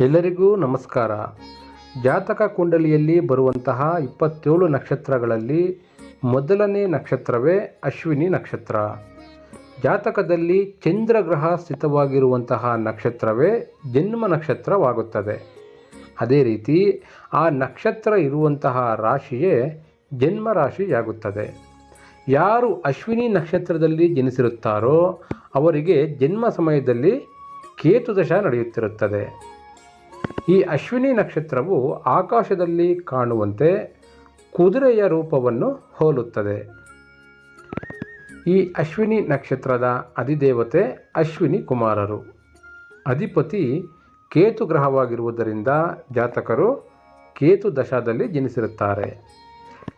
ಎಲ್ಲರಿಗೂ ನಮಸ್ಕಾರ. ಜಾತಕ ಕುಂಡಲಿಯಲ್ಲಿ ಬರುವಂತಹ ಇಪ್ಪತ್ತೇಳು ನಕ್ಷತ್ರಗಳಲ್ಲಿ ಮೊದಲನೇ ನಕ್ಷತ್ರವೇ ಅಶ್ವಿನಿ ನಕ್ಷತ್ರ. ಜಾತಕದಲ್ಲಿ ಚಂದ್ರಗ್ರಹ ಸ್ಥಿತವಾಗಿರುವಂತಹ ನಕ್ಷತ್ರವೇ ಜನ್ಮ ನಕ್ಷತ್ರವಾಗುತ್ತದೆ. ಅದೇ ರೀತಿ ಆ ನಕ್ಷತ್ರ ಇರುವಂತಹ ರಾಶಿಯೇ ಜನ್ಮ ರಾಶಿಯಾಗುತ್ತದೆ. ಯಾರು ಅಶ್ವಿನಿ ನಕ್ಷತ್ರದಲ್ಲಿ ಜನಿಸಿರುತ್ತಾರೋ ಅವರಿಗೆ ಜನ್ಮ ಸಮಯದಲ್ಲಿ ಕೇತುದಶ ನಡೆಯುತ್ತಿರುತ್ತದೆ. ಈ ಅಶ್ವಿನಿ ನಕ್ಷತ್ರವು ಆಕಾಶದಲ್ಲಿ ಕಾಣುವಂತೆ ಕುದುರೆಯ ರೂಪವನ್ನು ಹೋಲುತ್ತದೆ. ಈ ಅಶ್ವಿನಿ ನಕ್ಷತ್ರದ ಅಧಿದೇವತೆ ಅಶ್ವಿನಿ ಕುಮಾರರು. ಅಧಿಪತಿ ಕೇತು ಗ್ರಹವಾಗಿರುವುದರಿಂದ ಜಾತಕರು ಕೇತು ದಶಾದಲ್ಲಿ ಜನಿಸಿರುತ್ತಾರೆ.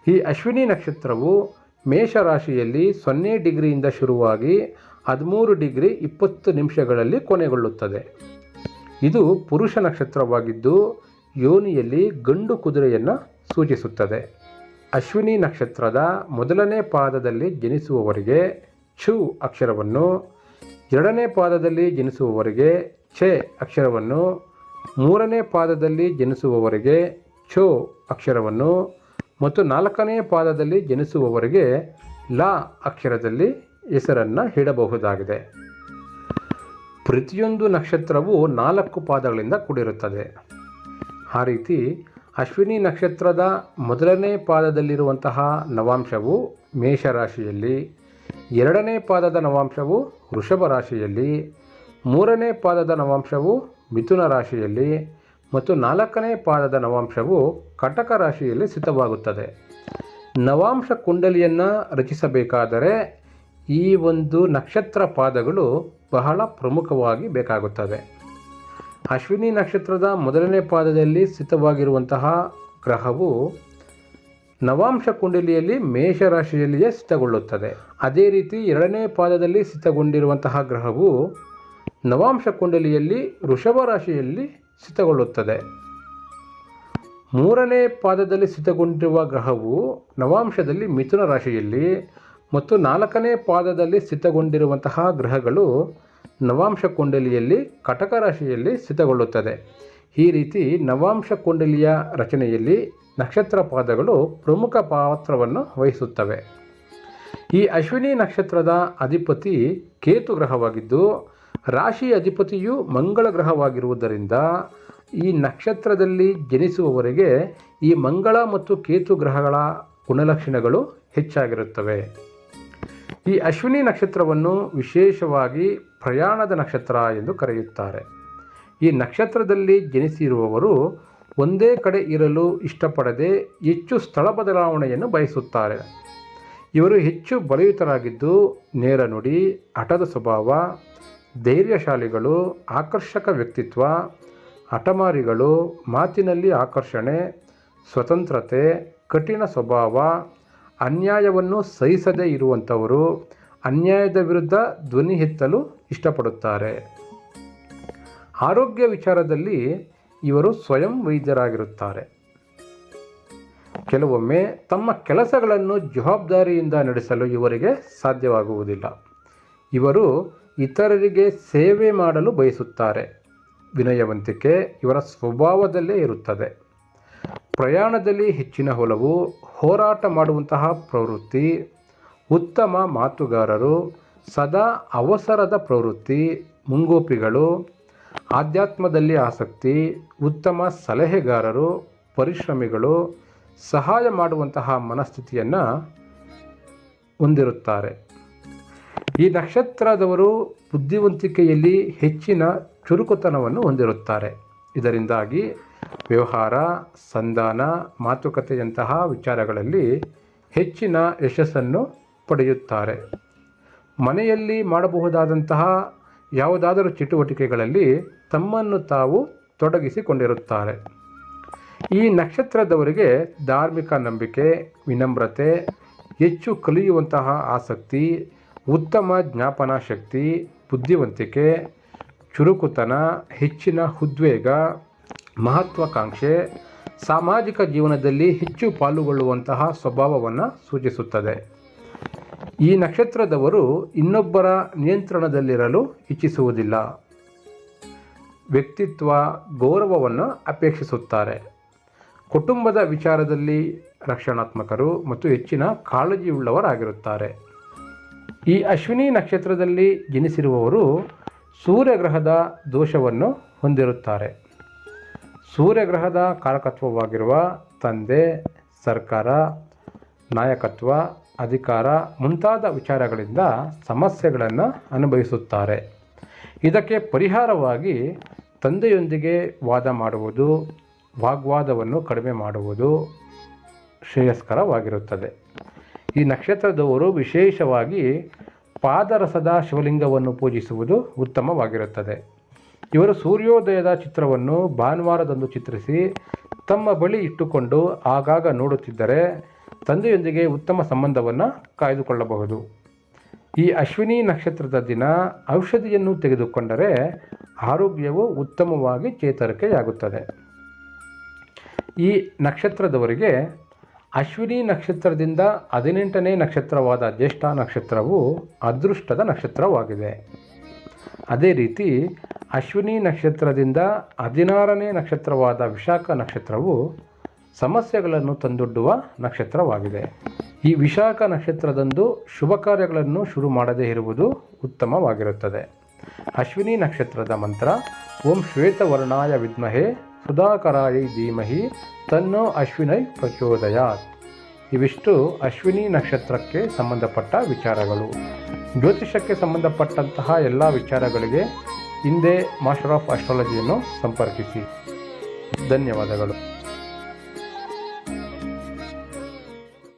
ಈ ಅಶ್ವಿನಿ ನಕ್ಷತ್ರವು ಮೇಷರಾಶಿಯಲ್ಲಿ ಸೊನ್ನೆ ಡಿಗ್ರಿಯಿಂದ ಶುರುವಾಗಿ ಹದಿಮೂರು ಡಿಗ್ರಿ ಇಪ್ಪತ್ತು ನಿಮಿಷಗಳಲ್ಲಿ ಕೊನೆಗೊಳ್ಳುತ್ತದೆ. ಇದು ಪುರುಷ ನಕ್ಷತ್ರವಾಗಿದ್ದು ಯೋನಿಯಲ್ಲಿ ಗಂಡು ಕುದುರೆಯನ್ನು ಸೂಚಿಸುತ್ತದೆ. ಅಶ್ವಿನಿ ನಕ್ಷತ್ರದ ಮೊದಲನೇ ಪಾದದಲ್ಲಿ ಜನಿಸುವವರಿಗೆ ಛು ಅಕ್ಷರವನ್ನು, ಎರಡನೇ ಪಾದದಲ್ಲಿ ಜನಿಸುವವರಿಗೆ ಛೆ ಅಕ್ಷರವನ್ನು, ಮೂರನೇ ಪಾದದಲ್ಲಿ ಜನಿಸುವವರಿಗೆ ಛೋ ಅಕ್ಷರವನ್ನು ಮತ್ತು ನಾಲ್ಕನೇ ಪಾದದಲ್ಲಿ ಜನಿಸುವವರಿಗೆ ಲಾ ಅಕ್ಷರದಲ್ಲಿ ಹೆಸರನ್ನು ಇಡಬಹುದಾಗಿದೆ. ಪ್ರತಿಯೊಂದು ನಕ್ಷತ್ರವು ನಾಲ್ಕು ಪಾದಗಳಿಂದ ಕೂಡಿರುತ್ತದೆ. ಆ ರೀತಿ ಅಶ್ವಿನಿ ನಕ್ಷತ್ರದ ಮೊದಲನೇ ಪಾದದಲ್ಲಿರುವಂತಹ ನವಾಂಶವು ಮೇಷರಾಶಿಯಲ್ಲಿ, ಎರಡನೇ ಪಾದದ ನವಾಂಶವು ವೃಷಭ ರಾಶಿಯಲ್ಲಿ, ಮೂರನೇ ಪಾದದ ನವಾಂಶವು ಮಿಥುನ ರಾಶಿಯಲ್ಲಿ ಮತ್ತು ನಾಲ್ಕನೇ ಪಾದದ ನವಾಂಶವು ಕಟಕ ರಾಶಿಯಲ್ಲಿ ಸ್ಥಿತವಾಗುತ್ತದೆ. ನವಾಂಶ ಕುಂಡಲಿಯನ್ನು ರಚಿಸಬೇಕಾದರೆ ಈ ಒಂದು ನಕ್ಷತ್ರ ಪಾದಗಳು ಬಹಳ ಪ್ರಮುಖವಾಗಿ ಬೇಕಾಗುತ್ತದೆ. ಅಶ್ವಿನಿ ನಕ್ಷತ್ರದ ಮೊದಲನೇ ಪಾದದಲ್ಲಿ ಸ್ಥಿತವಾಗಿರುವಂತಹ ಗ್ರಹವು ನವಾಂಶ ಕುಂಡಲಿಯಲ್ಲಿ ಮೇಷರಾಶಿಯಲ್ಲಿಯೇ ಸ್ಥಿತಗೊಳ್ಳುತ್ತದೆ. ಅದೇ ರೀತಿ ಎರಡನೇ ಪಾದದಲ್ಲಿ ಸ್ಥಿತಗೊಂಡಿರುವಂತಹ ಗ್ರಹವು ನವಾಂಶ ಕುಂಡಲಿಯಲ್ಲಿ ವೃಷಭ ರಾಶಿಯಲ್ಲಿ ಸ್ಥಿತಗೊಳ್ಳುತ್ತದೆ. ಮೂರನೇ ಪಾದದಲ್ಲಿ ಸ್ಥಿತಗೊಂಡಿರುವ ಗ್ರಹವು ನವಾಂಶದಲ್ಲಿ ಮಿಥುನ ರಾಶಿಯಲ್ಲಿ ಮತ್ತು ನಾಲ್ಕನೇ ಪಾದದಲ್ಲಿ ಸ್ಥಿತಗೊಂಡಿರುವಂತಹ ಗ್ರಹಗಳು ನವಾಂಶ ಕುಂಡಲಿಯಲ್ಲಿ ಕಟಕ ರಾಶಿಯಲ್ಲಿ ಸ್ಥಿತಗೊಳ್ಳುತ್ತದೆ. ಈ ರೀತಿ ನವಾಂಶ ಕುಂಡಲಿಯ ರಚನೆಯಲ್ಲಿ ನಕ್ಷತ್ರ ಪಾದಗಳು ಪ್ರಮುಖ ಪಾತ್ರವನ್ನು ವಹಿಸುತ್ತವೆ. ಈ ಅಶ್ವಿನಿ ನಕ್ಷತ್ರದ ಅಧಿಪತಿ ಕೇತು ಗ್ರಹವಾಗಿದ್ದು, ರಾಶಿ ಅಧಿಪತಿಯು ಮಂಗಳ ಗ್ರಹವಾಗಿರುವುದರಿಂದ ಈ ನಕ್ಷತ್ರದಲ್ಲಿ ಜನಿಸುವವರಿಗೆ ಈ ಮಂಗಳ ಮತ್ತು ಕೇತು ಗ್ರಹಗಳ ಗುಣಲಕ್ಷಣಗಳು ಹೆಚ್ಚಾಗಿರುತ್ತವೆ. ಈ ಅಶ್ವಿನಿ ನಕ್ಷತ್ರವನ್ನು ವಿಶೇಷವಾಗಿ ಪ್ರಯಾಣದ ನಕ್ಷತ್ರ ಎಂದು ಕರೆಯುತ್ತಾರೆ. ಈ ನಕ್ಷತ್ರದಲ್ಲಿ ಜನಿಸಿರುವವರು ಒಂದೇ ಕಡೆ ಇರಲು ಇಷ್ಟಪಡದೆ ಹೆಚ್ಚು ಸ್ಥಳ ಬದಲಾವಣೆಯನ್ನು ಬಯಸುತ್ತಾರೆ. ಇವರು ಹೆಚ್ಚು ಬಲಯುತರಾಗಿದ್ದು ನೇರ ನುಡಿ, ಹಠದ ಸ್ವಭಾವ, ಧೈರ್ಯಶಾಲಿಗಳು, ಆಕರ್ಷಕ ವ್ಯಕ್ತಿತ್ವ, ಹಠಮಾರಿಗಳು, ಮಾತಿನಲ್ಲಿ ಆಕರ್ಷಣೆ, ಸ್ವತಂತ್ರತೆ, ಕಠಿಣ ಸ್ವಭಾವ ಅನ್ಯಾಯವನ್ನು ಸಹಿಸದೇ ಇರುವಂಥವರು ಅನ್ಯಾಯದ ವಿರುದ್ಧ ಧ್ವನಿ ಎತ್ತಲು ಇಷ್ಟಪಡುತ್ತಾರೆ. ಆರೋಗ್ಯ ವಿಚಾರದಲ್ಲಿ ಇವರು ಸ್ವಯಂ ವೈದ್ಯರಾಗಿರುತ್ತಾರೆ. ಕೆಲವೊಮ್ಮೆ ತಮ್ಮ ಕೆಲಸಗಳನ್ನು ಜವಾಬ್ದಾರಿಯಿಂದ ನಡೆಸಲು ಇವರಿಗೆ ಸಾಧ್ಯವಾಗುವುದಿಲ್ಲ. ಇವರು ಇತರರಿಗೆ ಸೇವೆ ಮಾಡಲು ಬಯಸುತ್ತಾರೆ. ವಿನಯವಂತಿಕೆ ಇವರ ಸ್ವಭಾವದಲ್ಲೇ ಇರುತ್ತದೆ. ಪ್ರಯಾಣದಲ್ಲಿ ಹೆಚ್ಚಿನ ಒಲವು, ಹೋರಾಟ ಮಾಡುವಂತಹ ಪ್ರವೃತ್ತಿ, ಉತ್ತಮ ಮಾತುಗಾರರು, ಸದಾ ಅವಸರದ ಪ್ರವೃತ್ತಿ, ಮುಂಗೋಪಿಗಳು, ಆಧ್ಯಾತ್ಮದಲ್ಲಿ ಆಸಕ್ತಿ, ಉತ್ತಮ ಸಲಹೆಗಾರರು, ಪರಿಶ್ರಮಿಗಳು, ಸಹಾಯ ಮಾಡುವಂತಹ ಮನಸ್ಥಿತಿಯನ್ನು ಹೊಂದಿರುತ್ತಾರೆ. ಈ ನಕ್ಷತ್ರದವರು ಬುದ್ಧಿವಂತಿಕೆಯಲ್ಲಿ ಹೆಚ್ಚಿನ ಚುರುಕುತನವನ್ನು ಹೊಂದಿರುತ್ತಾರೆ. ಇದರಿಂದಾಗಿ ವ್ಯವಹಾರ, ಸಂಧಾನ, ಮಾತುಕತೆಯಂತಹ ವಿಚಾರಗಳಲ್ಲಿ ಹೆಚ್ಚಿನ ಯಶಸ್ಸನ್ನು ಪಡೆಯುತ್ತಾರೆ. ಮನೆಯಲ್ಲಿ ಮಾಡಬಹುದಾದಂತಹ ಯಾವುದಾದರೂ ಚಟುವಟಿಕೆಗಳಲ್ಲಿ ತಮ್ಮನ್ನು ತಾವು ತೊಡಗಿಸಿಕೊಂಡಿರುತ್ತಾರೆ. ಈ ನಕ್ಷತ್ರದವರಿಗೆ ಧಾರ್ಮಿಕ ನಂಬಿಕೆ, ವಿನಮ್ರತೆ, ಹೆಚ್ಚು ಕಲಿಯುವಂತಹ ಆಸಕ್ತಿ, ಉತ್ತಮ ಜ್ಞಾಪನಾ ಶಕ್ತಿ, ಬುದ್ಧಿವಂತಿಕೆ, ಚುರುಕುತನ, ಹೆಚ್ಚಿನ ಉದ್ವೇಗ ಮಹತ್ವಾಕಾಂಕ್ಷೆ ಸಾಮಾಜಿಕ ಜೀವನದಲ್ಲಿ ಹೆಚ್ಚು ಪಾಲುಗೊಳ್ಳುವಂತಹ ಸ್ವಭಾವವನ್ನು ಸೂಚಿಸುತ್ತದೆ. ಈ ನಕ್ಷತ್ರದವರು ಇನ್ನೊಬ್ಬರ ನಿಯಂತ್ರಣದಲ್ಲಿರಲು ಇಚ್ಛಿಸುವುದಿಲ್ಲ. ವ್ಯಕ್ತಿತ್ವ, ಗೌರವವನ್ನು ಅಪೇಕ್ಷಿಸುತ್ತಾರೆ. ಕುಟುಂಬದ ವಿಚಾರದಲ್ಲಿ ರಕ್ಷಣಾತ್ಮಕರು ಮತ್ತು ಹೆಚ್ಚಿನ ಕಾಳಜಿಯುಳ್ಳವರಾಗಿರುತ್ತಾರೆ. ಈ ಅಶ್ವಿನಿ ನಕ್ಷತ್ರದಲ್ಲಿ ಜನಿಸಿರುವವರು ಸೂರ್ಯಗ್ರಹದ ದೋಷವನ್ನು ಹೊಂದಿರುತ್ತಾರೆ. ಸೂರ್ಯಗ್ರಹದ ಕಾರಕತ್ವವಾಗಿರುವ ತಂದೆ, ಸರ್ಕಾರ, ನಾಯಕತ್ವ, ಅಧಿಕಾರ ಮುಂತಾದ ವಿಚಾರಗಳಿಂದ ಸಮಸ್ಯೆಗಳನ್ನು ಅನುಭವಿಸುತ್ತಾರೆ. ಇದಕ್ಕೆ ಪರಿಹಾರವಾಗಿ ತಂದೆಯೊಂದಿಗೆ ವಾದ ಮಾಡುವುದು, ವಾಗ್ವಾದವನ್ನು ಕಡಿಮೆ ಮಾಡುವುದು ಶ್ರೇಯಸ್ಕರವಾಗಿರುತ್ತದೆ. ಈ ನಕ್ಷತ್ರದವರು ವಿಶೇಷವಾಗಿ ಪಾದರಸದ ಶಿವಲಿಂಗವನ್ನು ಪೂಜಿಸುವುದು ಉತ್ತಮವಾಗಿರುತ್ತದೆ. ಇವರು ಸೂರ್ಯೋದಯದ ಚಿತ್ರವನ್ನು ಭಾನುವಾರದಂದು ಚಿತ್ರಿಸಿ ತಮ್ಮ ಬಳಿ ಇಟ್ಟುಕೊಂಡು ಆಗಾಗ ನೋಡುತ್ತಿದ್ದರೆ ತಂದೆಯೊಂದಿಗೆ ಉತ್ತಮ ಸಂಬಂಧವನ್ನು ಕಾಯ್ದುಕೊಳ್ಳಬಹುದು. ಈ ಅಶ್ವಿನಿ ನಕ್ಷತ್ರದ ದಿನ ಔಷಧಿಯನ್ನು ತೆಗೆದುಕೊಂಡರೆ ಆರೋಗ್ಯವು ಉತ್ತಮವಾಗಿ ಚೇತರಿಕೆಯಾಗುತ್ತದೆ. ಈ ನಕ್ಷತ್ರದವರಿಗೆ ಅಶ್ವಿನಿ ನಕ್ಷತ್ರದಿಂದ ಹದಿನೆಂಟನೇ ನಕ್ಷತ್ರವಾದ ಜ್ಯೇಷ್ಠ ನಕ್ಷತ್ರವು ಅದೃಷ್ಟದ ನಕ್ಷತ್ರವಾಗಿದೆ. ಅದೇ ರೀತಿ ಅಶ್ವಿನಿ ನಕ್ಷತ್ರದಿಂದ ಹದಿನಾರನೇ ನಕ್ಷತ್ರವಾದ ವಿಶಾಖ ನಕ್ಷತ್ರವು ಸಮಸ್ಯೆಗಳನ್ನು ತಂದೊಡ್ಡುವ ನಕ್ಷತ್ರವಾಗಿದೆ. ಈ ವಿಶಾಖ ನಕ್ಷತ್ರದಂದು ಶುಭ ಕಾರ್ಯಗಳನ್ನು ಶುರು ಮಾಡದೇ ಇರುವುದು ಉತ್ತಮವಾಗಿರುತ್ತದೆ. ಅಶ್ವಿನಿ ನಕ್ಷತ್ರದ ಮಂತ್ರ, ಓಂ ಶ್ವೇತವರ್ಣಾಯ ವಿದ್ಮಹೆ ಸುಧಾಕರಾಯ ಧೀಮಹಿ ತನ್ನೋ ಅಶ್ವಿನೈ ಪ್ರಚೋದಯಾತ್. ಇವಿಷ್ಟು ಅಶ್ವಿನಿ ನಕ್ಷತ್ರಕ್ಕೆ ಸಂಬಂಧಪಟ್ಟ ವಿಚಾರಗಳು. ಜ್ಯೋತಿಷಕ್ಕೆ ಸಂಬಂಧಪಟ್ಟಂತಹ ಎಲ್ಲ ವಿಚಾರಗಳಿಗೆ ಹಿಂದೆ ಮಾಸ್ಟರ್ ಆಫ್ ಆಸ್ಟ್ರಾಲಜಿಯನ್ನು ಸಂಪರ್ಕಿಸಿ. ಧನ್ಯವಾದಗಳು.